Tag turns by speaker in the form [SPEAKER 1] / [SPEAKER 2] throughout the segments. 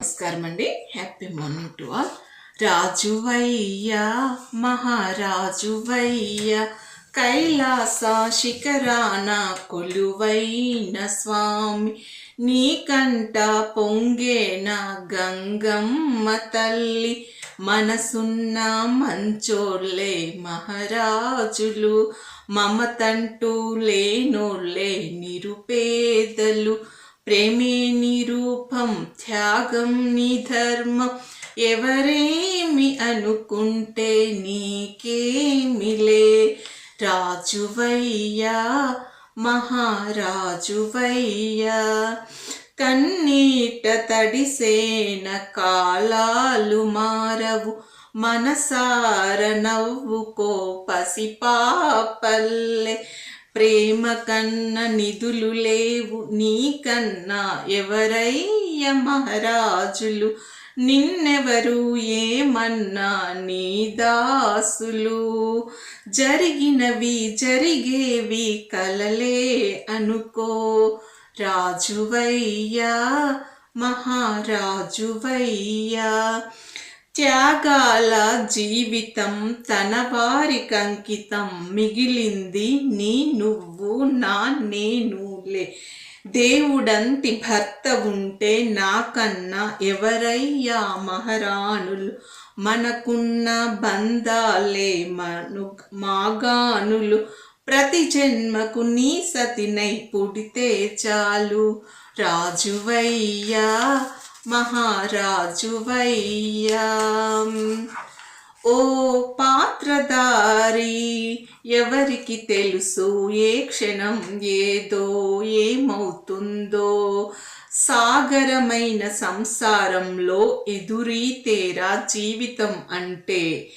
[SPEAKER 1] నమస్కారం అండి. Happy morning to all రాజువయ్యా మహారాజువయ్యా కైలాస శిఖరాన కొలువైన స్వామి నీకంట పొంగేన గంగమ్మ తల్లి మనసున్న మంచోళ్ళే మహారాజులు మమతంటూ లేనోళ్ళే నిరుపేదలు ప్రేమే నిరూపం త్యాగం నీ ధర్మం. ఎవరేమి అనుకుంటే నీకేమిలే రాజువయ్యా మహారాజువయ్యా కన్నీట తడిసేన కాలాలు మారవు. మనసార నవ్వుకో పసిపాపల్లె. ప్రేమ కన్న నిధులు లేవు. నీకన్నా ఎవరయ్య మహారాజులు? నిన్నెవరు ఏమన్నా నీ దాసులు? జరిగినవి జరిగేవి కలలే అనుకో. రాజువయ్యా మహారాజువయ్యా త్యాగాల జీవితం తన వారికంకితం మిగిలింది నీ నువ్వు నా నేనులే. దేవుడంతి భర్త ఉంటే నాకన్నా ఎవరయ్యా మహారాణులు? మనకున్న బంధాలే మను మాగానులు. ప్రతి జన్మకు నీ సతినై పుడితే చాలు. రాజువయ్యా మహారాజువయ్యా ఓ పాత్రధారి ఎవరికి తెలుసు ఏ క్షణం ఏదో ఏమవుతుందో? సాగరమైన సంసారంలో ఎదురీతేరా జీవితం అంటే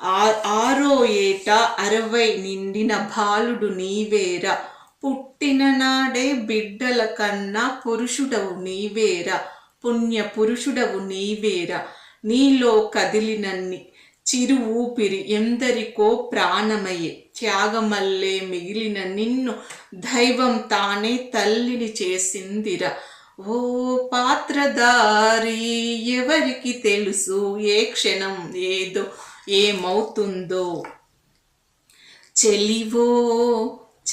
[SPEAKER 1] ఆ- ఆరో ఏట అరవై నిండిన బాలుడు నీవేరా పుట్టిన నాడే బిడ్డల కన్నా పురుషుడవు నీవేరా పుణ్య పురుషుడవు నీవేరా. నీలో కదిలినన్ని చిరు ఊపిరి ఎందరికో ప్రాణమయ్యే త్యాగమల్లే మిగిలిన నిన్ను దైవం తానే తల్లిని చేసిందిరా. ఓ పాత్రధారి ఎవరికి తెలుసు ఏ క్షణం ఏదో ఏమవుతుందో? చెలివో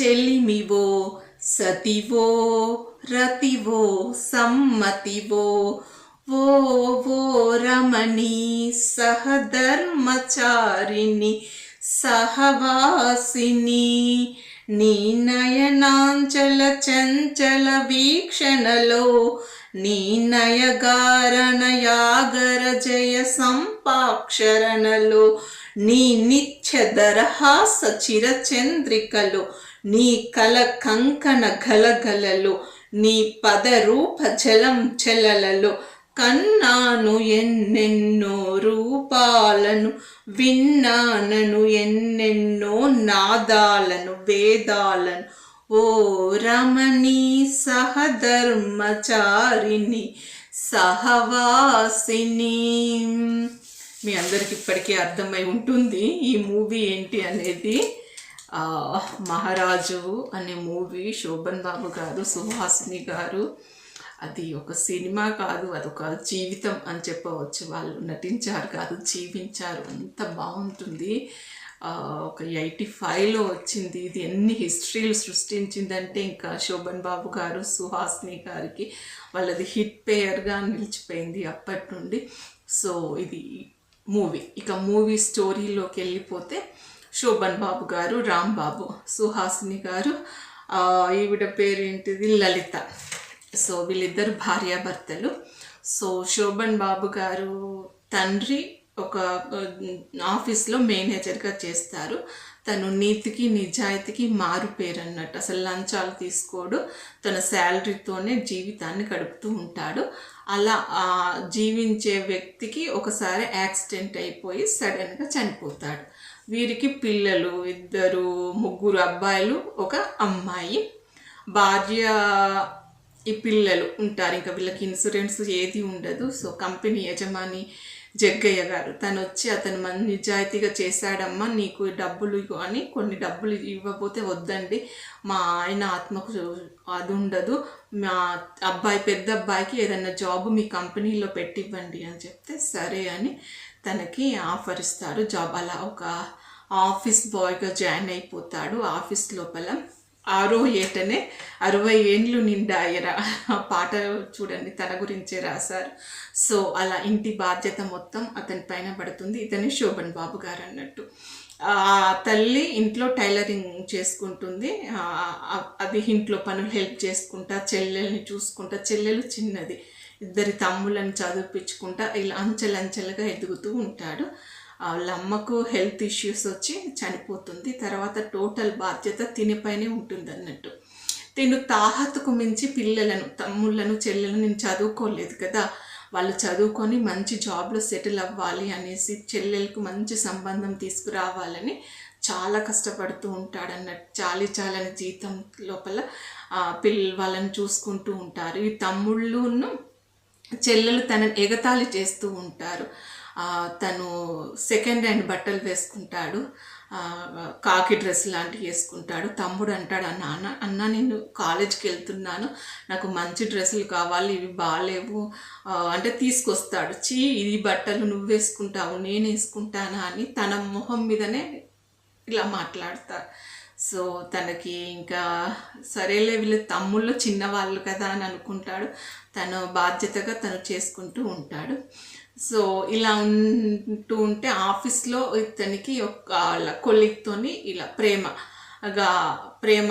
[SPEAKER 1] చెలిమివో సతివో రతివో సమ్మతివో ఓ ఓ రమణి సహధర్మచారిణి సహవాసిని నీ నయనాంచల చంచల వీక్షణలో నీ నయగారణ యాగర జయ సంపాక్షరణలో నీ నిత్య దరహాస చిరచంద్రికలో నీ కల కంకణ గలగలలో నీ పదరూప జలం చెలలలో కన్నాను ఎన్నెన్నో రూపాలను విన్నానను ఎన్నెన్నో నాదాలను వేదాలను. ఓ రమణి సహధర్మచారిణి సహవాసిని. మీ అందరికి ఇప్పటికీ అర్థమై ఉంటుంది ఈ మూవీ ఏంటి అనేది. మహారాజు అనే మూవీ శోభన్ బాబు గారు సుహాసిని గారు. అది ఒక సినిమా కాదు అదొక జీవితం అని చెప్పవచ్చు. వాళ్ళు నటించారు కాదు జీవించారు. అంత బాగుంటుంది. ఒక ఎయిటీ ఫైవ్లో వచ్చింది. ఇది ఎన్ని హిస్టరీలు సృష్టించిందంటే ఇంకా శోభన్ బాబు గారు సుహాసిని గారికి వాళ్ళది హిట్ పేయర్గా నిలిచిపోయింది అప్పటి నుండి. సో ఇది మూవీ. ఇక మూవీ స్టోరీలోకి వెళ్ళిపోతే శోభన్ బాబు గారు రాంబాబు సుహాసిని గారు. ఈవిడ పేరేంటిది? లలిత. సో వీళ్ళిద్దరు భార్యాభర్తలు. సో శోభన్ బాబు గారు తండ్రి ఒక ఆఫీస్లో మేనేజర్గా చేస్తారు. తను నీతికి నిజాయితీకి మారు పేరు అన్నట్టు అసలు లంచాలు తీసుకోడు. తన శాలరీతోనే జీవితాన్ని గడుపుతూ ఉంటాడు. అలా జీవించే వ్యక్తికి ఒకసారి యాక్సిడెంట్ అయిపోయి సడన్గా చనిపోతాడు. వీరికి పిల్లలు ఇద్దరు ముగ్గురు అబ్బాయిలు ఒక అమ్మాయి. భార్య ఈ పిల్లలు ఉంటారు. ఇంకా వీళ్ళకి ఇన్సూరెన్స్ ఏది ఉండదు. సో కంపెనీ యజమాని జగ్గయ్య గారు తను వచ్చి అతను మన నిజాయితీగా చేశాడమ్మా నీకు డబ్బులు అని కొన్ని డబ్బులు ఇవ్వకపోతే వద్దండి. మా ఆయన ఆత్మకు అది ఉండదు. మా అబ్బాయి పెద్ద అబ్బాయికి ఏదైనా జాబ్ మీ కంపెనీలో పెట్టివ్వండి అని చెప్తే సరే అని తనకి ఆఫర్ ఇస్తారు జాబ్. అలా ఒక ఆఫీస్ బాయ్గా జాయిన్ అయిపోతాడు ఆఫీస్ లోపల. ఆరో ఏటనే అరవై ఏండ్లు నిండాయరా ఆ పాట చూడండి తన గురించే రాశారు సో అలా ఇంటి బాధ్యత మొత్తం అతని పైన పడుతుంది. ఇతని శోభన్ బాబు గారు అన్నట్టు. తల్లి ఇంట్లో టైలరింగ్ చేసుకుంటుంది. అది ఇంట్లో పనులు హెల్ప్ చేసుకుంటా చెల్లెల్ని చూసుకుంటా. చెల్లెలు చిన్నది. ఇద్దరి తమ్ములను చదివిపించుకుంటా ఇలా అంచెలంచెలుగా ఎదుగుతూ ఉంటాడు. వాళ్ళ అమ్మకు హెల్త్ ఇష్యూస్ వచ్చి చనిపోతుంది. తర్వాత టోటల్ బాధ్యత తినిపైనే ఉంటుంది అన్నట్టు తిను తాహతుకు మించి పిల్లలను తమ్ముళ్ళను చెల్లెలను నేను చదువుకోలేదు కదా. వాళ్ళు చదువుకొని మంచి జాబ్లో సెటిల్ అవ్వాలి అనేసి చెల్లెలకు మంచి సంబంధం తీసుకురావాలని చాలా కష్టపడుతూ ఉంటాడు అన్నట్టు చాలి చాలని జీతం లోపల పిల్ల వాళ్ళని చూసుకుంటూ ఉంటారు. ఈ తమ్ముళ్ళును చెల్లెలు తనని ఎగతాళి చేస్తూ ఉంటారు. తను సెకండ్ హ్యాండ్ బట్టలు వేసుకుంటాడు. కాకి డ్రెస్ లాంటివి వేసుకుంటాడు. తమ్ముడు అంటాడు అన్న అన్న అన్న నేను కాలేజ్కి వెళ్తున్నాను. నాకు మంచి డ్రెస్సులు కావాలి ఇవి బాగాలేవు అంటే తీసుకొస్తాడు. చీ ఇది బట్టలు నువ్వు వేసుకుంటావు నేను వేసుకుంటానా అని తన మొహం మీదనే ఇలా మాట్లాడతారు. సో తనకి ఇంకా సరేలే వీళ్ళు తమ్ముళ్ళు చిన్నవాళ్ళు కదా అని అనుకుంటాడు. తను బాధ్యతగా తను చేసుకుంటూ ఉంటాడు. సో ఇలా ఉంటూ ఉంటే ఆఫీస్లో ఇతనికి ఒక కొలిక్తోని కొలిగ్తోని ఇలా ప్రేమగా ప్రేమ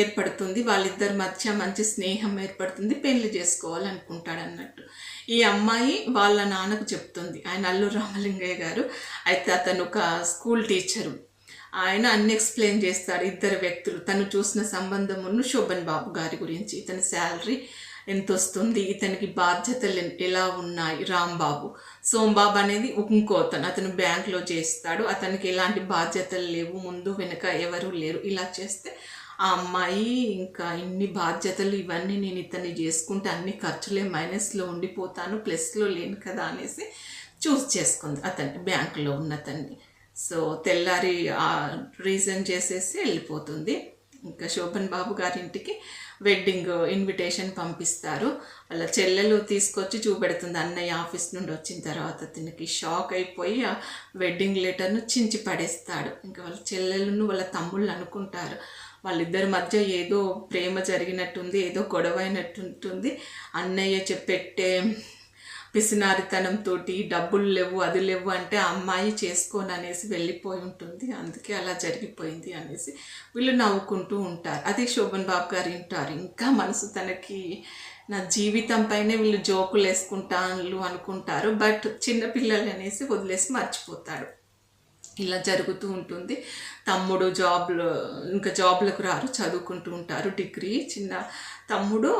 [SPEAKER 1] ఏర్పడుతుంది. వాళ్ళిద్దరి మధ్య మంచి స్నేహం ఏర్పడుతుంది. పెళ్ళి చేసుకోవాలనుకుంటాడు అన్నట్టు ఈ అమ్మాయి వాళ్ళ నాన్నకు చెప్తుంది. ఆయన అల్లు రామలింగయ్య గారు. అయితే అతను ఒక స్కూల్ టీచరు. ఆయన అన్ని ఎక్స్ప్లెయిన్ చేస్తాడు ఇద్దరు వ్యక్తులు. తను చూసిన సంబంధమును శోభన్ బాబు గారి గురించి. ఇతని శాలరీ ఎంత వస్తుంది ఇతనికి బాధ్యతలు ఎలా ఉన్నాయి? రాంబాబు సోంబాబు అనేది ఇంకో అతను. అతను బ్యాంక్లో చేస్తాడు. అతనికి ఎలాంటి బాధ్యతలు లేవు. ముందు వెనక ఎవరు లేరు. ఇలా చేస్తే ఆ అమ్మాయి ఇంకా ఇన్ని బాధ్యతలు ఇవన్నీ నేను ఇతన్ని చేసుకుంటే అన్ని ఖర్చులే మైనస్లో ఉండిపోతాను. ప్లస్లో లేను కదా అనేసి చూస్ చేసుకుంది అతన్ని. బ్యాంకులో ఉన్న అతన్ని. సో తెల్లారి రీజన్ చేసేసి వెళ్ళిపోతుంది. ఇంకా శోభన్ బాబు గారి ఇంటికి వెడ్డింగ్ ఇన్విటేషన్ పంపిస్తారు. వాళ్ళ చెల్లెలు తీసుకొచ్చి చూపెడుతుంది. అన్నయ్య ఆఫీస్ నుండి వచ్చిన తర్వాత తినకి షాక్ అయిపోయి ఆ వెడ్డింగ్ లెటర్ను చించి పడేస్తాడు. ఇంకా వాళ్ళ చెల్లెలను వాళ్ళ తమ్ముళ్ళు అనుకుంటారు. వాళ్ళిద్దరి మధ్య ఏదో ప్రేమ జరిగినట్టుంది ఏదో గొడవ అయినట్టుంటుంది అన్నయ్య చెప్పెట్టే పిసినారితనంతో డబ్బులు లేవు అది లేవు అంటే అమ్మాయి చేసుకోను అనేసి వెళ్ళిపోయి ఉంటుంది. అందుకే అలా జరిగిపోయింది అనేసి వీళ్ళు నవ్వుకుంటూ ఉంటారు. అది శోభన్ బాబు గారు వింటారు. ఇంకా మనసు తనకి నా జీవితం పైనే వీళ్ళు జోకులు వేసుకుంటాను అనుకుంటారు. బట్ చిన్నపిల్లలు అనేసి వదిలేసి మర్చిపోతాడు ఇలా జరుగుతూ ఉంటుంది. తమ్ముడు జాబ్లో ఇంకా జాబ్లకు రారు చదువుకుంటూ ఉంటారు డిగ్రీ. చిన్న తమ్ముడు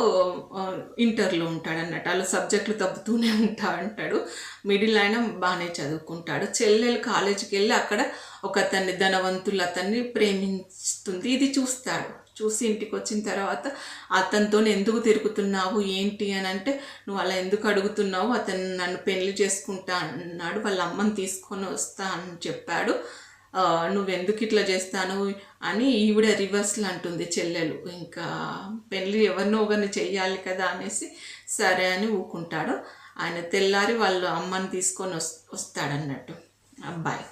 [SPEAKER 1] ఇంటర్లో ఉంటాడు అన్నట్టు అలా సబ్జెక్టులు తప్పుతూనే ఉంటా అంటాడు. మిడిల్ అయినా బాగానే చదువుకుంటాడు. చెల్లెలు కాలేజీకి వెళ్ళి అక్కడ ఒక అతన్ని ధనవంతులు అతన్ని ప్రేమిస్తుంది. ఇది చూస్తాడు. చూసి ఇంటికి వచ్చిన తర్వాత అతనితో ఎందుకు తిరుగుతున్నావు? ఏంటి అని అంటే నువ్వు అలా ఎందుకు అడుగుతున్నావు? అతను నన్ను పెళ్ళి చేసుకుంటా అన్నాడు. వాళ్ళ అమ్మని తీసుకొని వస్తా అని చెప్పాడు. నువ్వెందుకు ఇట్లా చేస్తాను? అని ఈవిడ రివర్స్లు అంటుంది చెల్లెలు. ఇంకా పెళ్ళి ఎవరినో ఒకరిని చెయ్యాలి కదా అనేసి సరే అని ఊకుంటాడు. ఆయన తెల్లారి వాళ్ళు అమ్మని తీసుకొని వస్ వస్తాడన్నట్టు. అబ్బాయి.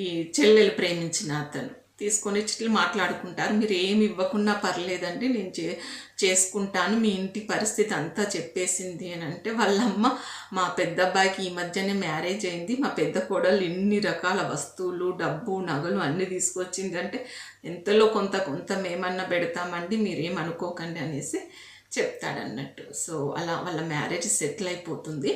[SPEAKER 1] ఈ చెల్లెలు ప్రేమించిన అతను. తీసుకొని ఇట్లా మాట్లాడుకుంటారు. మీరు ఏమి ఇవ్వకుండా పర్లేదండి నేను చే చేసుకుంటాను మీ ఇంటి పరిస్థితి అంతా చెప్పేసింది అని అంటే వాళ్ళమ్మ మా పెద్ద అబ్బాయికి ఈ మధ్యనే మ్యారేజ్ అయింది. మా పెద్ద కోడలు ఇన్ని రకాల వస్తువులు డబ్బు నగలు అన్నీ తీసుకొచ్చింది అంటే ఎంతలో కొంత కొంత మేమన్నా పెడతామండి మీరేం అనుకోకండి అనేసి చెప్తాడన్నట్టు. సో అలా వాళ్ళ మ్యారేజ్ సెటిల్ అయిపోతుంది.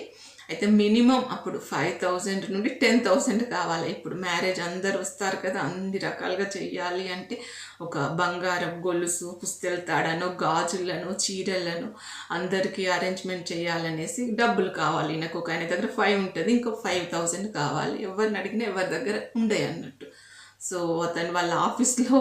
[SPEAKER 1] అయితే మినిమం అప్పుడు ఫైవ్ థౌజండ్ నుండి టెన్ థౌజండ్ కావాలి. ఇప్పుడు మ్యారేజ్ అందరు వస్తారు కదా అన్ని రకాలుగా చెయ్యాలి అంటే ఒక బంగారం గొలుసు పుస్తెల తాడను గాజులను చీరలను అందరికీ అరేంజ్మెంట్ చేయాలనేసి డబ్బులు కావాలి. నాకు ఒక ఆయన దగ్గర ఫైవ్ ఉంటుంది ఇంకో ఫైవ్ థౌజండ్ కావాలి. ఎవరిని అడిగినా ఎవరి దగ్గర ఉండే అన్నట్టు సో అతను వాళ్ళ ఆఫీస్లో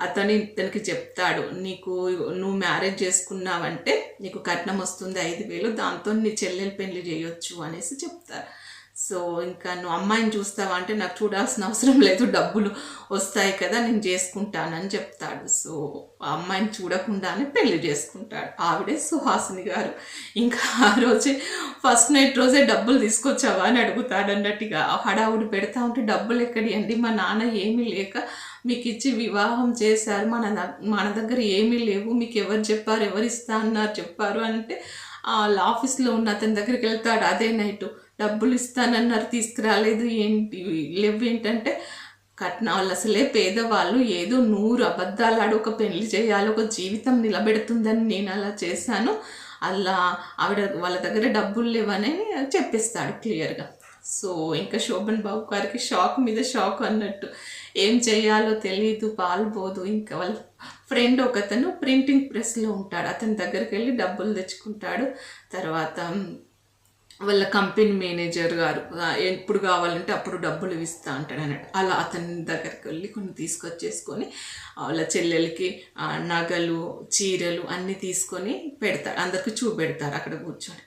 [SPEAKER 1] అతని ఇతనికి చెప్తాడు నీకు నువ్వు మ్యారేజ్ చేసుకున్నావంటే నీకు కట్నం వస్తుంది ఐదు వేలు దాంతో నీ చెల్లెలు పెళ్ళి చేయొచ్చు అనేసి చెప్తారు. సో ఇంకా నువ్వు అమ్మాయిని చూస్తావా అంటే నాకు చూడాల్సిన అవసరం లేదు డబ్బులు వస్తాయి కదా నేను చేసుకుంటానని చెప్తాడు. సో ఆ అమ్మాయిని చూడకుండానే పెళ్ళి చేసుకుంటాడు. ఆవిడే సుహాసిని గారు. ఇంకా ఆ రోజే ఫస్ట్ నైట్ రోజే డబ్బులు తీసుకొచ్చావా అని అడుగుతాడు అన్నట్టుగా. హడావుడి పెడతా ఉంటే డబ్బులు ఎక్కడి అండి? మా నాన్న ఏమీ లేక మీకు ఇచ్చి వివాహం చేశారు. మన మన దగ్గర ఏమీ లేవు. మీకు ఎవరు చెప్పారు? ఎవరు ఇస్తా అన్నారు? చెప్పారు అంటే వాళ్ళ ఆఫీస్లో ఉన్న అతని దగ్గరికి వెళ్తాడు. అదే నైట్. డబ్బులు ఇస్తానన్నారు తీసుకురాలేదు. ఏంటి? లేవు ఏంటంటే కట్నాలు అసలే పేదవాళ్ళు. ఏదో నూరు అబద్ధాలు ఆడు ఒక పెళ్ళి చేయాలి ఒక జీవితం నిలబెడుతుందని నేను అలా చేశాను. అలా ఆవిడ వాళ్ళ దగ్గర డబ్బులు లేవని చెప్పిస్తాడు క్లియర్గా. సో ఇంకా శోభన్ బాబు గారికి షాక్ మీద షాక్ అన్నట్టు. ఏం చేయాలో తెలియదు పాల్పోదు ఇంకా వాళ్ళ ఫ్రెండ్ ఒకతను ప్రింటింగ్ ప్రెస్లో ఉంటాడు. అతని దగ్గరికి వెళ్ళి డబ్బులు తెచ్చుకుంటాడు. తర్వాత వాళ్ళ కంపెనీ మేనేజర్ గారు ఎప్పుడు కావాలంటే అప్పుడు డబ్బులు ఇస్తా అంటాడు అన్నట్టు. అలా అతని దగ్గరికి వెళ్ళి కొన్ని తీసుకొచ్చేసుకొని వాళ్ళ చెల్లెలకి నగలు చీరలు అన్నీ తీసుకొని పెడతాడు. అందరికి చూపెడతారు అక్కడ కూర్చొని.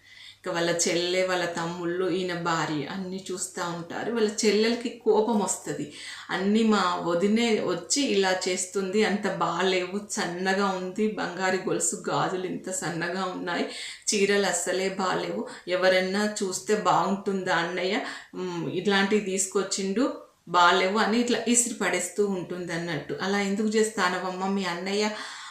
[SPEAKER 1] ఇంకా వాళ్ళ చెల్లె వాళ్ళ తమ్ముళ్ళు ఈయన భార్య అన్నీ చూస్తూ ఉంటారు. వాళ్ళ చెల్లెలకి కోపం వస్తుంది. అన్నీ మా వదినే వచ్చి ఇలా చేస్తుంది. అంత బాగాలేవు సన్నగా ఉంది. బంగారు గొలుసు గాజులు ఇంత సన్నగా ఉన్నాయి. చీరలు అస్సలే బాగాలేవు ఎవరైనా చూస్తే బాగుంటుందా అన్నయ్య? ఇట్లాంటివి తీసుకొచ్చిండు. బాగాలేవు అని ఇట్లా ఇసిరి పడేస్తూ ఉంటుంది అన్నట్టు అలా ఎందుకు చేస్తానవమ్మ మీ అన్నయ్య?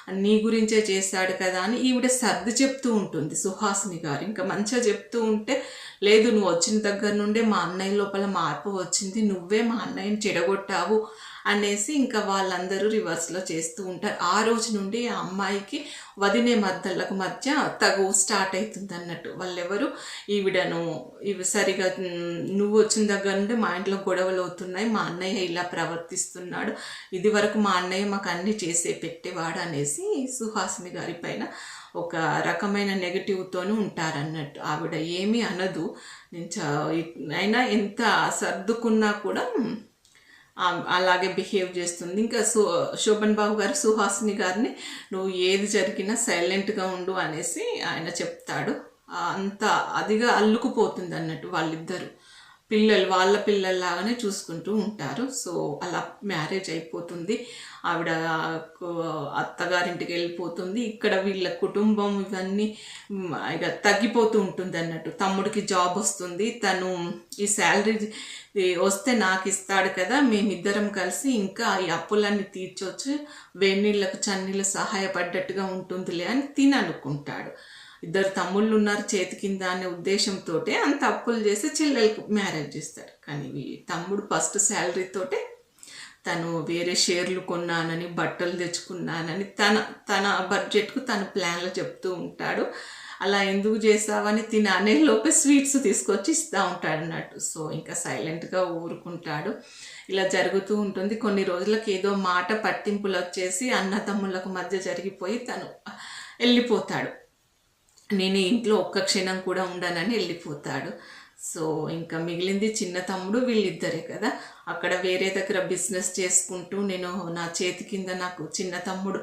[SPEAKER 1] నీ గురించే చేశాడు కదా అని ఈవిడ సర్ది చెప్తూ ఉంటుంది. సుహాసిని గారు ఇంకా మంచిగా చెప్తూ ఉంటే లేదు నువ్వు వచ్చిన దగ్గర నుండే మా అన్నయ్య లోపల మార్పు వచ్చింది. నువ్వే మా అన్నయ్యని చెడగొట్టావు. అనేసి ఇంకా వాళ్ళందరూ రివర్స్లో చేస్తూ ఉంటారు. ఆ రోజు నుండి ఆ అమ్మాయికి వదినే మద్దళ్ళకు మధ్య తగు స్టార్ట్ అవుతుంది అన్నట్టు. వాళ్ళెవరు? ఈవిడను ఇవి సరిగా నువ్వు వచ్చిన దగ్గర నుండి మా ఇంట్లో గొడవలు అవుతున్నాయి. మా అన్నయ్య ఇలా ప్రవర్తిస్తున్నాడు. ఇది వరకు మా అన్నయ్య మాకు అన్ని చేసే పెట్టేవాడు అనేసి సుహాసిని గారి పైన ఒక రకమైన నెగటివ్తోనూ ఉంటారన్నట్టు ఆవిడ ఏమీ అనదు. నేను అయినా ఎంత సర్దుకున్నా కూడా అలాగే బిహేవ్ చేస్తుంది. ఇంకా సు శోభన్ బాబు గారు సుహాసిని గారిని నువ్వు ఏది జరిగినా సైలెంట్గా ఉండు అనేసి ఆయన చెప్తాడు. అంత అదిగా అల్లుకుపోతుంది అన్నట్టు వాళ్ళిద్దరు. పిల్లలు వాళ్ళ పిల్లల్లాగానే చూసుకుంటూ ఉంటారు. సో అలా మ్యారేజ్ అయిపోతుంది. ఆవిడ అత్తగారింటికి వెళ్ళిపోతుంది. ఇక్కడ వీళ్ళ కుటుంబం ఇవన్నీ ఇక తగ్గిపోతూ ఉంటుంది అన్నట్టు. తమ్ముడికి జాబ్ వస్తుంది. తను ఈ శాలరీ వస్తే నాకు ఇస్తాడు కదా మేమిద్దరం కలిసి ఇంకా ఈ అప్పులన్నీ తీర్చొచ్చు. వేణీళ్ళకు చన్నీళ్ళు సహాయపడ్డట్టుగా ఉంటుందిలే అని తిని అనుకుంటాడు ఇద్దరు తమ్ముళ్ళు ఉన్నారు చేతి కింద అనే ఉద్దేశంతో అంత అప్పులు చేసి చెల్లెలకు మ్యారేజ్ చేస్తాడు. కానీ తమ్ముడు ఫస్ట్ శాలరీతోటే తను వేరే షేర్లు కొన్నానని బట్టలు తెచ్చుకున్నానని తన తన బడ్జెట్కు తన ప్లాన్లు చెప్తూ ఉంటాడు. అలా ఎందుకు చేసావని తిన అనే లోపే స్వీట్స్ తీసుకొచ్చి ఇస్తూ ఉంటాడు అన్నట్టు. సో ఇంకా సైలెంట్గా ఊరుకుంటాడు. ఇలా జరుగుతూ ఉంటుంది. కొన్ని రోజులకు ఏదో మాట పట్టింపులు వచ్చేసి అన్నతమ్ములకు మధ్య జరిగిపోయి తను వెళ్ళిపోతాడు. నేను ఇంట్లో ఒక్క క్షణం కూడా ఉండనని వెళ్ళిపోతాడు. సో ఇంకా మిగిలింది చిన్న తమ్ముడు వీళ్ళిద్దరే కదా. అక్కడ వేరే దగ్గర బిజినెస్ చేసుకుంటూ నేను నా చేతి కింద నాకు చిన్న తమ్ముడు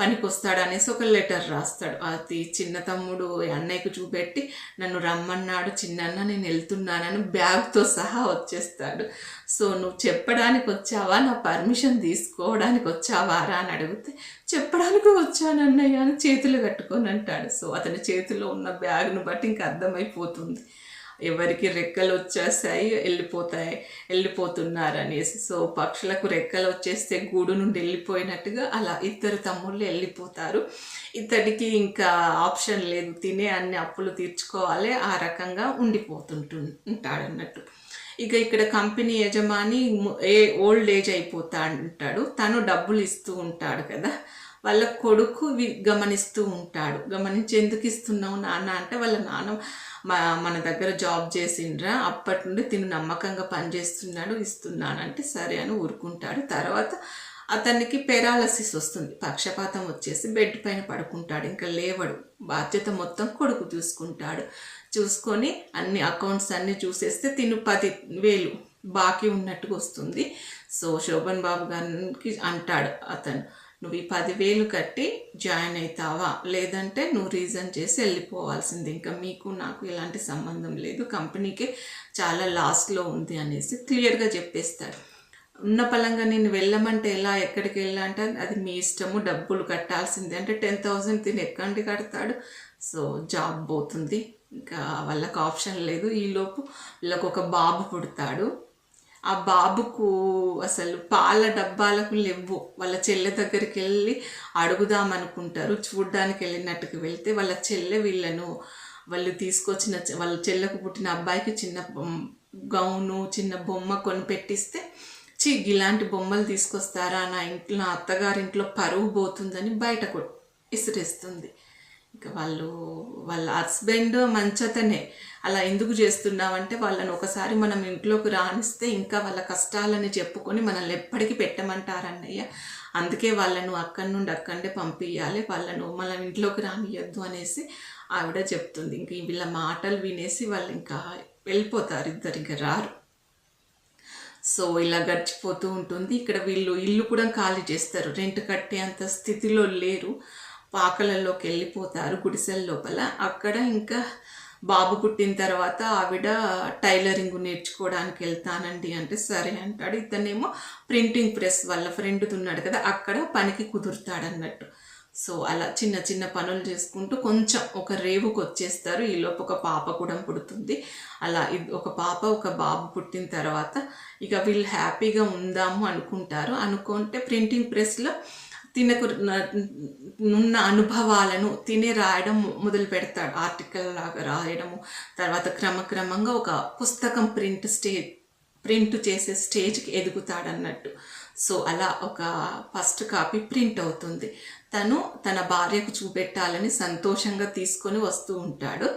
[SPEAKER 1] పనికొస్తాడు అనేసి ఒక లెటర్ రాస్తాడు. అది చిన్న తమ్ముడు అన్నయ్యకు చూపెట్టి నన్ను రమ్మన్నాడు చిన్నన్న నేను వెళ్తున్నానని బ్యాగ్తో సహా వచ్చేస్తాడు. సో నువ్వు చెప్పడానికి వచ్చావా? నా పర్మిషన్ తీసుకోవడానికి వచ్చావా? రా అని అడిగితే చెప్పడానికి వచ్చాను అన్నయ్య అని చేతులు కట్టుకొని అంటాడు. సో అతని చేతిలో ఉన్న బ్యాగ్ను బట్టి ఇంకా అర్థమైపోతుంది. ఎవరికి రెక్కలు వచ్చేస్తాయి వెళ్ళిపోతాయి వెళ్ళిపోతున్నారు అనేసి సో పక్షులకు రెక్కలు వచ్చేస్తే గూడు నుండి వెళ్ళిపోయినట్టుగా అలా ఇద్దరు తమ్ముళ్ళు వెళ్ళిపోతారు. ఇతడికి ఇంకా ఆప్షన్ లేదు తినే అన్ని అప్పులు తీర్చుకోవాలి ఆ రకంగా ఉండిపోతుంటు ఉంటాడు అన్నట్టు ఇక ఇక్కడ కంపెనీ యజమాని ఏ ఓల్డ్ ఏజ్ అయిపోతా ఉంటాడు తను డబ్బులు ఇస్తూ ఉంటాడు కదా. వాళ్ళ కొడుకు వి- గమనిస్తూ ఉంటాడు. గమనించి ఎందుకు ఇస్తున్నావు నాన్న అంటే వాళ్ళ నాన్న మా మన దగ్గర జాబ్ చేసిండ్రా అప్పటి నుండి తిను నమ్మకంగా పనిచేస్తున్నాడు ఇస్తున్నానంటే సరే అని ఊరుకుంటాడు. తర్వాత అతనికి పెరాలసిస్ వస్తుంది. పక్షపాతం వచ్చేసి బెడ్ పైన పడుకుంటాడు. ఇంకా లేవడు. బాధ్యత మొత్తం కొడుకు చూసుకుంటాడు. చూసుకొని అన్ని అకౌంట్స్ అన్నీ చూసేస్తే తిను పది వేలు బాకీ ఉన్నట్టుగా వస్తుంది. సో శోభన్ బాబు గారికి అంటాడు అతను. నువ్వు ఈ పదివేలు కట్టి జాయిన్ అవుతావా లేదంటే నువ్వు రీజన్ చేసి వెళ్ళిపోవాల్సింది. ఇంకా మీకు నాకు ఎలాంటి సంబంధం లేదు. కంపెనీకి చాలా లాస్లో ఉంది అనేసి క్లియర్గా చెప్పేస్తాడు. ఉన్న పలంగా నేను వెళ్ళమంటే ఎలా ఎక్కడికి వెళ్ళాలంటే అది మీ ఇష్టము డబ్బులు కట్టాల్సిందే అంటే టెన్ థౌజండ్ తిని ఎక్కడి కడతాడు. సో జాబ్ పోతుంది. ఇంకా వాళ్ళకి ఆప్షన్ లేదు. ఈలోపు వీళ్ళకి ఒక బాబు పుడతాడు. ఆ బాబుకు అసలు పాల డబ్బాలకు లేవు. వాళ్ళ చెల్లె దగ్గరికి వెళ్ళి అడుగుదామనుకుంటారు. చూడ్డానికి వెళ్ళినట్టుకు వెళ్తే వాళ్ళ చెల్లె వీళ్ళను వాళ్ళు తీసుకొచ్చిన వాళ్ళ చెల్లెకు పుట్టిన అబ్బాయికి చిన్న గౌను చిన్న బొమ్మ కొని పెట్టిస్తే చి ఇలాంటి బొమ్మలు తీసుకొస్తారా నా ఇంట్లో నా అత్తగారింట్లో పరువు పోతుందని బయట ఇసిరేస్తుంది. ఇంకా వాళ్ళు వాళ్ళ హస్బెండ్ మంచతనే. అలా ఎందుకు చేస్తున్నామంటే వాళ్ళని ఒకసారి మనం ఇంట్లోకి రానిస్తే ఇంకా వాళ్ళ కష్టాలని చెప్పుకొని మనల్ని ఎప్పటికీ పెట్టమంటారన్నయ్య. అందుకే వాళ్ళను అక్కడి నుండి అక్కడే పంపించాలి వాళ్ళను మనం ఇంట్లోకి రానియొద్దు అనేసి ఆవిడ చెప్తుంది. ఇంక వీళ్ళ మాటలు వినేసి వాళ్ళు ఇంకా వెళ్ళిపోతారు. ఇద్దరు ఇంకా రారు. సో ఇలా గడిచిపోతూ ఉంటుంది. ఇక్కడ వీళ్ళు ఇల్లు కూడా ఖాళీ చేస్తారు. రెంట్ కట్టే అంత స్థితిలో లేరు. పాకలలోకి వెళ్ళిపోతారు గుడిసెల లోపల. అక్కడ ఇంకా బాబు పుట్టిన తర్వాత ఆవిడ టైలరింగ్ నేర్చుకోవడానికి వెళ్తానండి అంటే సరే అంటాడు. ఇతనేమో ప్రింటింగ్ ప్రెస్ వాళ్ళ ఫ్రెండ్ ఉన్నాడు కదా అక్కడ పనికి కుదురుతాడన్నట్టు. సో అలా చిన్న చిన్న పనులు చేసుకుంటూ కొంచెం ఒక రేవుకు వచ్చేస్తారు. ఈలోపు ఒక పాప కూడా పుడుతుంది. అలా ఇది ఒక పాప ఒక బాబు పుట్టిన తర్వాత ఇక వీళ్ళు హ్యాపీగా ఉందాము అనుకుంటారు. అనుకుంటే ప్రింటింగ్ ప్రెస్లో తినకు ఉన్న అనుభవాలను తినే రాయడం మొదలు పెడతాడు. ఆర్టికల్ లాగా రాయడము తర్వాత క్రమక్రమంగా ఒక పుస్తకం ప్రింట్ స్టేజ్ ప్రింట్ చేసే స్టేజ్కి ఎదుగుతాడన్నట్టు. సో అలా ఒక ఫస్ట్ కాపీ ప్రింట్ అవుతుంది. తను తన భార్యకు చూపెట్టాలని సంతోషంగా తీసుకొని వస్తూ ఉంటాడు.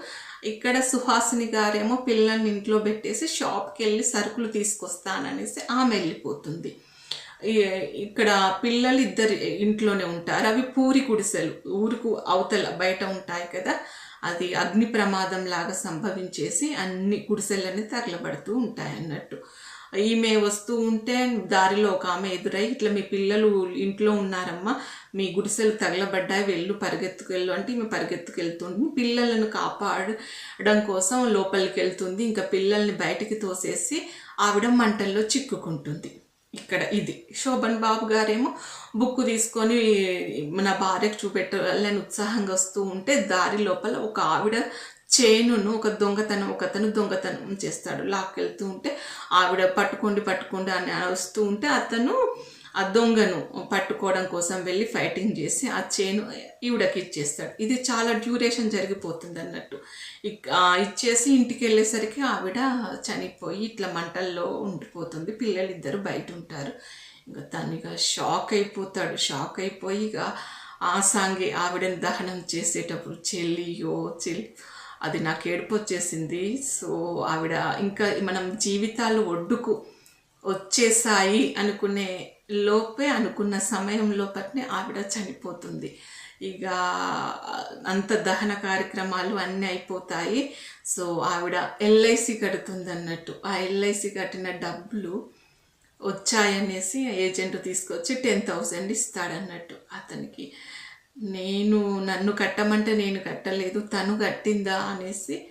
[SPEAKER 1] ఇక్కడ సుహాసిని గారేమో పిల్లల్ని ఇంట్లో పెట్టేసి షాప్కి వెళ్ళి సరుకులు తీసుకొస్తాననేసి ఆమె వెళ్ళిపోతుంది. ఇక్కడ పిల్లలు ఇద్దరు ఇంట్లోనే ఉంటారు. అవి పూరి గుడిసెలు. ఊరుకు అవతల బయట ఉంటాయి కదా. అది అగ్ని ప్రమాదం లాగా సంభవించేసి అన్ని గుడిసెలన్నీ తగలబడుతూ ఉంటాయి అన్నట్టు. ఈమె వస్తూ ఉంటే దారిలో ఒక ఆమె ఎదురై ఇట్లా మీ పిల్లలు ఇంట్లో ఉన్నారమ్మా మీ గుడిసెలు తగలబడ్డాయి వెళ్ళు పరిగెత్తుకెళ్ళు అంటే ఈమె పరిగెత్తుకెళ్తుంది. పిల్లలను కాపాడడం కోసం లోపలికి వెళ్తుంది ఇంకా పిల్లల్ని బయటికి తోసేసి ఆవిడ మంటల్లో చిక్కుకుంటుంది. ఇక్కడ ఇది. శోభన్ బాబు గారేమో బుక్ తీసుకొని మన భార్యకు చూపెట్టాలని ఉత్సాహంగా వస్తూ ఉంటే దారి లోపల ఒక ఆవిడ చేనును ఒక దొంగతనం ఒకతను దొంగతనం చేస్తాడు. లాక్కెళ్తూ ఉంటే ఆవిడ పట్టుకోండి పట్టుకోండి అని వస్తూ ఉంటే అతను ఆ దొంగను పట్టుకోవడం కోసం వెళ్ళి ఫైటింగ్ చేసి ఆ చేను ఈవిడకి ఇచ్చేస్తాడు. ఇది చాలా డ్యూరేషన్ జరిగిపోతుంది అన్నట్టు. ఇచ్చేసి ఇంటికి వెళ్ళేసరికి ఆవిడ చనిపోయి ఇట్లా మంటల్లో ఉండిపోతుంది. పిల్లలు ఇద్దరు బయట ఉంటారు. ఇంకా తను ఇక షాక్ అయిపోతాడు. షాక్ అయిపోయి ఇక ఆ సాంగే ఆవిడని దహనం చేసేటప్పుడు చెల్లియో చెల్లి అది నాకు ఏడుపు వచ్చేసింది. సో ఆవిడ ఇంకా మనం జీవితాలు ఒడ్డుకు వచ్చేసాయి అనుకునే లోపే అనుకున్న సమయంలో లోపట్నే ఆవిడ చనిపోతుంది. ఇక అంత దహన కార్యక్రమాలు అన్నీ అయిపోతాయి. సో ఆవిడ ఎల్ఐసి కడుతుంది అన్నట్టు ఆ ఎల్ఐసి కట్టిన డబ్బులు వచ్చాయనేసి ఏజెంట్ తీసుకొచ్చి టెన్ థౌజండ్ ఇస్తాడన్నట్టు అతనికి. నేను నన్ను కట్టమంటే నేను కట్టలేదు తను కట్టిందా అనేసి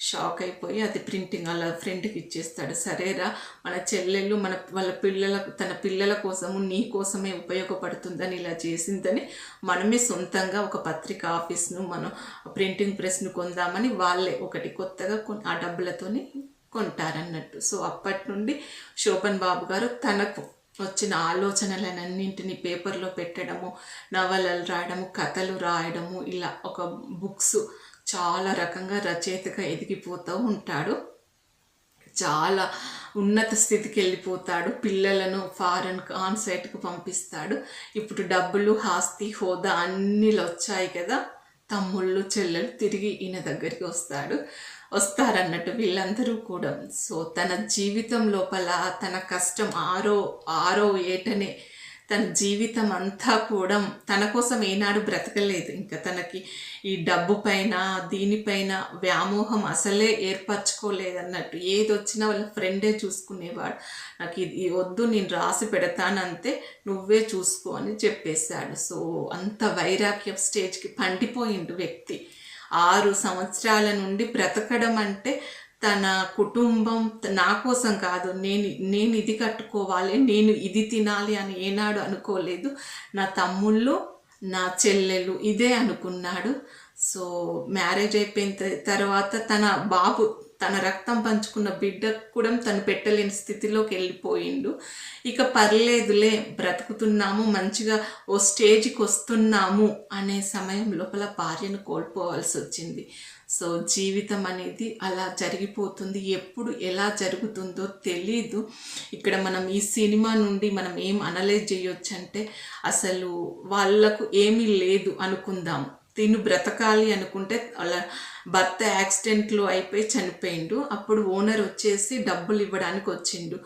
[SPEAKER 1] షాక్ అయిపోయి అది ప్రింటింగ్ అలా ఫ్రెండ్కి ఇచ్చేస్తాడు. సరేరా మన చెల్లెళ్ళు మన వాళ్ళ పిల్లల తన పిల్లల కోసము నీ కోసమే ఉపయోగపడుతుందని ఇలా చేసిందని మనమే సొంతంగా ఒక పత్రిక ఆఫీస్ను మనం ప్రింటింగ్ ప్రెస్ను కొందామని వాళ్ళే ఒకటి కొత్తగా కొ ఆ డబ్బులతోని కొంటారన్నట్టు. సో అప్పటి నుండి శోభన్ బాబు గారు తనకు వచ్చిన ఆలోచనలన్నింటినీ పేపర్లో పెట్టడము నవలలు రాయడము కథలు రాయడము ఇలా ఒక బుక్స్ చాలా రకంగా రచయితగా ఎదిగిపోతూ ఉంటాడు. చాలా ఉన్నత స్థితికి వెళ్ళిపోతాడు. పిల్లలను ఫారెన్ ఆన్సైట్కు పంపిస్తాడు. ఇప్పుడు డబ్బులు ఆస్తి హోదా అన్నీలు వచ్చాయి కదా. తమ్ముళ్ళు చెల్లెలు తిరిగి ఈయన దగ్గరికి వస్తాడు. వస్తారన్నట్టు వీళ్ళందరూ కూడా. సో తన జీవితం లోపల తన కష్టం ఆరో ఆరో ఏటనే తన జీవితం అంతా కూడా తన కోసం ఏనాడు బ్రతకలేదు. ఇంకా తనకి ఈ డబ్బు పైన దీనిపైన వ్యామోహం అసలే ఏర్పరచుకోలేదు అన్నట్టు ఏది వచ్చినా వాళ్ళ ఫ్రెండే చూసుకునేవాడు. నాకు ఇది వద్దు నేను రాసి పెడతానంతే నువ్వే చూసుకో అని చెప్పేశాడు. సో అంత వైరాగ్యం స్టేజ్కి పండిపోయిండు వ్యక్తి. ఆరు సంవత్సరాల నుండి బ్రతకడం అంటే తన కుటుంబం నా కోసం కాదు. నేను నేను ఇది కట్టుకోవాలి నేను ఇది తినాలి అని ఏనాడు అనుకోలేదు. నా తమ్ముళ్ళు నా చెల్లెలు ఇదే అనుకున్నాడు. సో మ్యారేజ్ అయిపోయిన తర్వాత తన బాబు తన రక్తం పంచుకున్న బిడ్డ కూడా తను పెట్టలేని స్థితిలోకి వెళ్ళిపోయిండు. ఇక పర్లేదులే బ్రతుకుతున్నాము మంచిగా ఓ స్టేజ్కి వస్తున్నాము అనే సమయం లోపల భార్యను కోల్పోవాల్సి వచ్చింది. సో జీవితం అనేది అలా జరిగిపోతుంది. ఎప్పుడు ఎలా జరుగుతుందో తెలీదు. ఇక్కడ మనం ఈ సినిమా నుండి మనం ఏం అనలైజ్ చేయొచ్చు అంటే అసలు వాళ్ళకు ఏమీ లేదు అనుకుందాం. తిను బ్రతకాలి అనుకుంటే అలా భర్త యాక్సిడెంట్లో అయిపోయి చనిపోయిండు. అప్పుడు ఓనర్ వచ్చేసి డబ్బులు ఇవ్వడానికి వచ్చిండు.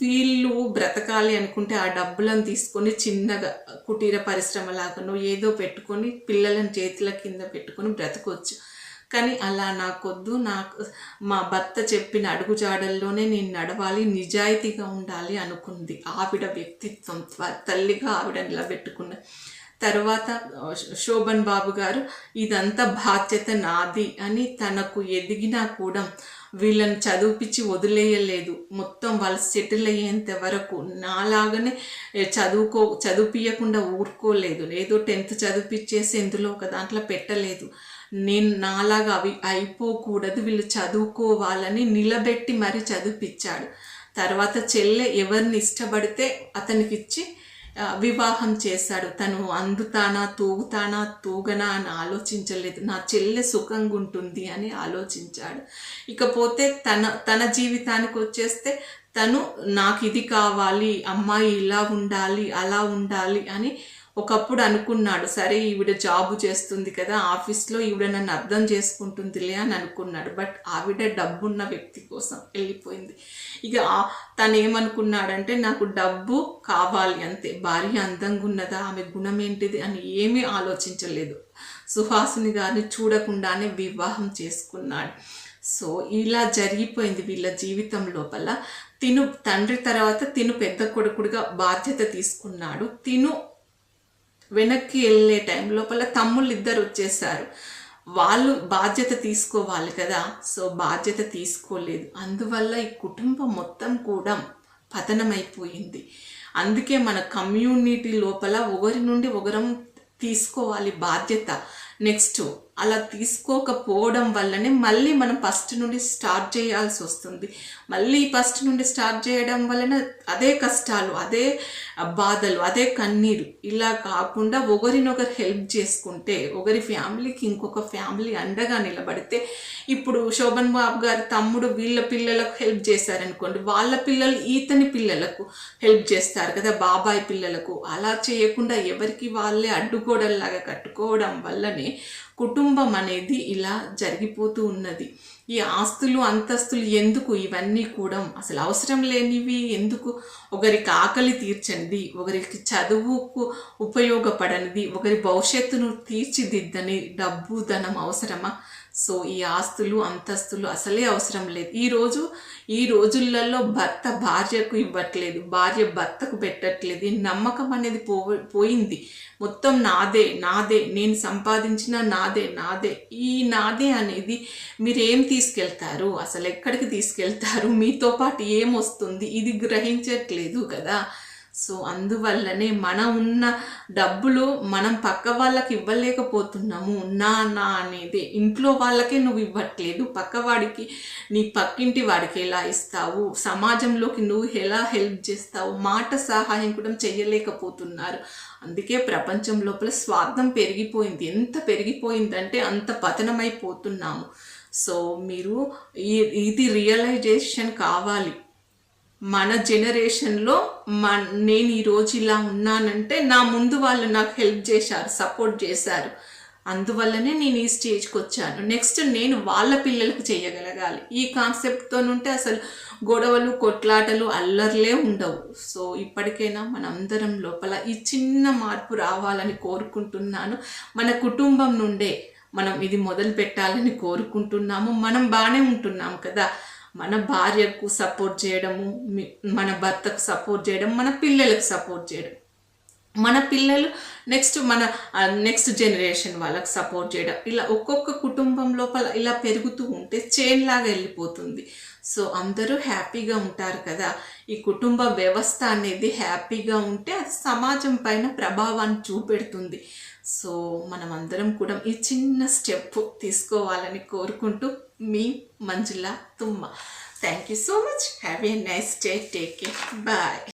[SPEAKER 1] వీళ్ళు బ్రతకాలి అనుకుంటే ఆ డబ్బులను తీసుకొని చిన్నగా కుటీర పరిశ్రమ లాగానో ఏదో పెట్టుకొని పిల్లలను చేతుల కింద పెట్టుకొని బ్రతకొచ్చు. కానీ అలా నాకొద్దు. నాకు మా భర్త చెప్పిన అడుగుజాడల్లోనే నేను నడవాలి నిజాయితీగా ఉండాలి అనుకుంది. ఆవిడ వ్యక్తిత్వం తల్లిగా ఆవిడ నిలబెట్టుకున్న తర్వాత శోభన్ బాబు గారు ఇదంతా బాధ్యత నాది అని తనకు ఎదిగినా కూడా వీళ్ళని చదివిపించి వదిలేయలేదు. మొత్తం వాళ్ళు సెటిల్ అయ్యేంత వరకు నాలాగానే చదువుకో చదివిపించకుండా ఊరుకోలేదు. ఏదో టెన్త్ చదివిపించేసి ఇందులో ఒక దాంట్లో పెట్టలేదు. నేను నాలాగా అవి అయిపోకూడదు. వీళ్ళు చదువుకోవాలని నిలబెట్టి మరీ చదివిపించాడు తర్వాత చెల్లె ఎవరిని ఇష్టపడితే అతనికి ఇచ్చి వివాహం చేశాడు. తను అందుతానా తూగుతానా తూగనా అని ఆలోచించలేదు. నా చెల్లె సుఖంగా ఉంటుంది అని ఆలోచించాడు. ఇకపోతే తన తన జీవితానికి వచ్చేస్తే తను నాకు ఇది కావాలి అమ్మాయి ఇలా ఉండాలి అలా ఉండాలి అని ఒకప్పుడు అనుకున్నాడు సరే ఈవిడ జాబు చేస్తుంది కదా ఆఫీస్లో ఈవిడ నన్ను అర్థం చేసుకుంటుందిలే అని అనుకున్నాడు. బట్ ఆవిడ డబ్బున్న వ్యక్తి కోసం వెళ్ళిపోయింది. ఇక తను ఏమనుకున్నాడంటే నాకు డబ్బు కావాలి అంతే భార్య అందంగా ఉన్నదా ఆమె గుణం ఏంటిది అని ఏమీ ఆలోచించలేదు. సుహాసిని గారిని చూడకుండానే వివాహం చేసుకున్నాడు. సో ఇలా జరిగిపోయింది వీళ్ళ జీవితం లోపల. తిను తండ్రి తర్వాత తిను పెద్ద కొడుకుడిగా బాధ్యత తీసుకున్నాడు. తిను వెనక్కి వెళ్ళే టైం లోపల తమ్ముళ్ళు ఇద్దరు వచ్చేసారు. వాళ్ళు బాధ్యత తీసుకోవాలి కదా. సో బాధ్యత తీసుకోలేదు. అందువల్ల ఈ కుటుంబం మొత్తం కూడా పతనమైపోయింది. అందుకే మన కమ్యూనిటీ లోపల ఒకరి నుండి ఒకరం తీసుకోవాలి బాధ్యత. నెక్స్ట్ అలా తీసుకోకపోవడం వల్లనే మళ్ళీ మనం ఫస్ట్ నుండి స్టార్ట్ చేయాల్సి వస్తుంది. మళ్ళీ ఫస్ట్ నుండి స్టార్ట్ చేయడం వలన అదే కష్టాలు అదే బాధలు అదే కన్నీరు ఇలా కాకుండా ఒకరినొకరు హెల్ప్ చేసుకుంటే ఒకరి ఫ్యామిలీకి ఇంకొక ఫ్యామిలీ అండగా నిలబడితే ఇప్పుడు శోభన్ బాబు గారి తమ్ముడు వీళ్ళ పిల్లలకు హెల్ప్ చేశారనుకోండి వాళ్ళ పిల్లలు ఈతని పిల్లలకు హెల్ప్ చేస్తారు కదా బాబాయ్ పిల్లలకు. అలా చేయకుండా ఎవరికి వాళ్ళే అడ్డుగోడల్లాగా కట్టుకోవడం వల్లనే కుటుంబం అనేది ఇలా జరిగిపోతూ ఉన్నది. ఈ ఆస్తులు అంతస్తులు ఎందుకు? ఇవన్నీ కూడా అసలు అవసరం లేనివి ఎందుకు? ఒకరికి ఆకలి తీర్చనిది ఒకరికి చదువుకు ఉపయోగపడనిది ఒకరి భవిష్యత్తును తీర్చిదిద్దని డబ్బు ధనం అవసరమా? సో ఈ ఆస్తులు అంతస్తులు అసలే అవసరం లేదు. ఈరోజు ఈ రోజులలో భర్త భార్యకు ఇవ్వట్లేదు భార్య భర్తకు పెట్టట్లేదు. ఈ నమ్మకం అనేది పో పోయింది. మొత్తం నాదే నాదే నేను సంపాదించిన నాదే నాదే. ఈ నాదే అనేది మీరేం తీసుకెళ్తారు? అసలు ఎక్కడికి తీసుకెళ్తారు? మీతో పాటు ఏం వస్తుంది? ఇది గ్రహించట్లేదు కదా. సో అందువల్లనే మనం ఉన్న డబ్బులు మనం పక్క వాళ్ళకి ఇవ్వలేకపోతున్నాము. నా నా అనేది. ఇంట్లో వాళ్ళకే నువ్వు ఇవ్వట్లేదు. పక్కవాడికి నీ పక్కింటి వాడికి ఎలా ఇస్తావు? సమాజంలోకి నువ్వు ఎలా హెల్ప్ చేస్తావు? మాట సహాయం కూడా చేయలేకపోతున్నారు. అందుకే ప్రపంచం లోపల స్వార్థం పెరిగిపోయింది. ఎంత పెరిగిపోయిందంటే అంత పతనమైపోతున్నాము. సో మీరు ఈ ఇది రియలైజేషన్ కావాలి. మన జనరేషన్లో మా నేను ఈరోజు ఇలా ఉన్నానంటే నా ముందు వాళ్ళు నాకు హెల్ప్ చేశారు సపోర్ట్ చేశారు. అందువల్లనే నేను ఈ స్టేజ్కి వచ్చాను. నెక్స్ట్ నేను వాళ్ళ పిల్లలకు చేయగలగాలి. ఈ కాన్సెప్ట్తోనుంటే అసలు గొడవలు కొట్లాటలు అల్లర్లే ఉండవు. సో ఇప్పటికైనా మనందరం లోపల ఈ చిన్న మార్పు రావాలని కోరుకుంటున్నాను. మన కుటుంబం నుండే మనం ఇది మొదలు పెట్టాలని కోరుకుంటున్నాము. మనం బాగానే ఉంటున్నాం కదా. మన భార్యకు సపోర్ట్ చేయడము మన భర్తకు సపోర్ట్ చేయడం మన పిల్లలకు సపోర్ట్ చేయడం. మన పిల్లలు నెక్స్ట్ మన నెక్స్ట్ జనరేషన్ వాళ్ళకి సపోర్ట్ చేయడం. ఇలా ఒక్కొక్క కుటుంబం లోపల ఇలా పెరుగుతూ ఉంటే చైన్ లాగా వెళ్ళిపోతుంది. సో అందరూ హ్యాపీగా ఉంటారు కదా. ఈ కుటుంబ వ్యవస్థ అనేది హ్యాపీగా ఉంటే అది సమాజం పైన ప్రభావాన్ని చూపెడుతుంది. సో మనం అందరం కూడా ఈ చిన్న స్టెప్ తీసుకోవాలని కోరుకుంటూ me, Manjula Tumma. Thank you so much. Have a nice day. Take care. Bye.